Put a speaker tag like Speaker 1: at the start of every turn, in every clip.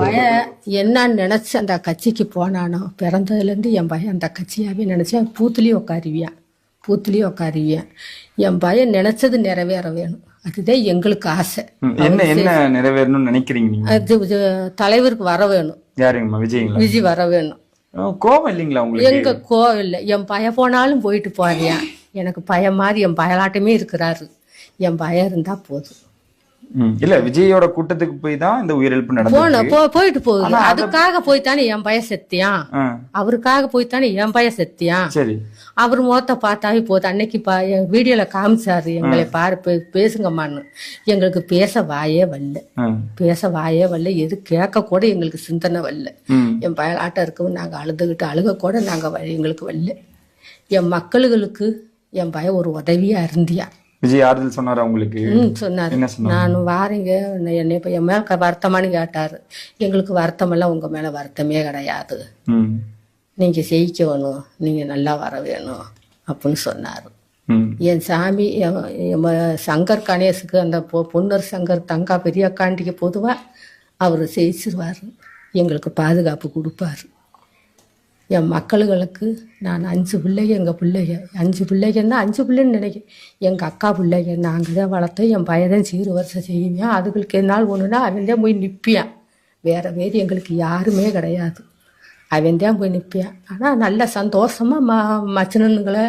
Speaker 1: பையன் என்னன்னு நினைச்சு அந்த கட்சிக்கு போனானோ பிறந்ததுலேருந்து என் பையன் அந்த கட்சியாவே நினைச்சேன் பூத்துலேயும் உட்காருவியான் பூத்துலேயும் உட்காருவியான் என் பையன் நினைச்சது நிறைவேற வேணும். அதுதான் எங்களுக்கு ஆசை.
Speaker 2: என்ன என்ன நிறைவேறணும்னு நினைக்கிறீங்க நீங்க?
Speaker 1: அது தலைவருக்கு வர வேணும்.
Speaker 2: யாருங்கம்மா? விஜய்ங்களா?
Speaker 1: விஜய் வர வேணும்.
Speaker 2: கோபம் இல்லைங்களா உங்களுக்கு?
Speaker 1: எங்க கோவில்ல என் பய போனாலும் போயிட்டு போறியா எனக்கு பயம் மாதிரி என் பயலாட்டமே இருக்கிறாரு. என் பயம் இருந்தா போதும்.
Speaker 2: இல்ல விஜயோட கூட்டத்துக்கு போய் தான் இந்த உயிரிழப்பு
Speaker 1: போன
Speaker 2: நடந்தது
Speaker 1: போ போயிட்டு போகுது. அதுக்காக போய் தானே என் பையன் செத்தியான் அவருக்காக போய் தானே என் பையன் செத்தியான்
Speaker 2: சரி.
Speaker 1: அவர் முகத்தை பார்த்தாவே போதும். அன்னைக்கு பா என் வீடியோல காமிச்சாரு எங்களை பாரு பே- பேசுங்கம்மான்னு. எங்களுக்கு பேச வாயே வரல பேச வாயே வரல எது கேட்க கூட எங்களுக்கு சிந்தனை வரல என் பயலாட்டம் இருக்கவும் நாங்கள் அழுதுகிட்டு அழுக கூட நாங்கள் எங்களுக்கு வரல என் மக்களுகளுக்கு என் பையன் ஒரு உதவியா இருந்தியா
Speaker 2: விஜய் ஆறுதல் சொன்னாரா உங்களுக்கு?
Speaker 1: ம் சொன்னாரு. நான் வாரீங்க. என்னை இப்போ என் மேல வருத்தமானு கேட்டாரு. எங்களுக்கு வருத்தமெல்லாம் உங்க மேல வருத்தமே கிடையாது. நீங்க ஜெயிக்கணும். நீங்க நல்லா வர வேணும் அப்படின்னு சொன்னாரு. என் சாமி சங்கர் கணேசுக்கு அந்த பொ- பொன்னர் சங்கர் தங்கா பெரியக்காண்டிக்கு பொதுவாக அவர் ஜெயிச்சிருவார். எங்களுக்கு பாதுகாப்பு கொடுப்பாரு. என் மக்களுகளுக்கு நான் அஞ்சு பிள்ளைங்க எங்கள் பிள்ளைங்க. அஞ்சு பிள்ளைங்கன்னா அஞ்சு பிள்ளைன்னு நினைக்கிறேன். எங்கள் அக்கா பிள்ளைங்க நாங்கள் தான் வளர்த்தோம். என் பையன் சீர் வருஷம் செய்வேன் அதுகளுக்கு என்னால் ஒன்றுனா அவன் தான் போய் நிற்பியான் வேற வேறு எங்களுக்கு யாருமே கிடையாது. அவன் தான் போய் நிற்பியான் ஆனால் நல்ல சந்தோஷமாக ம மச்சினனுங்களை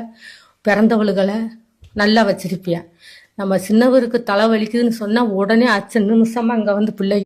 Speaker 1: பிறந்தவளுகளை நல்லா வச்சிருப்பியான் நம்ம சின்னவருக்கு தலை வலிக்குதுன்னு சொன்னால் உடனே அச்ச நிமிஷமாக அங்கே வந்து பிள்ளை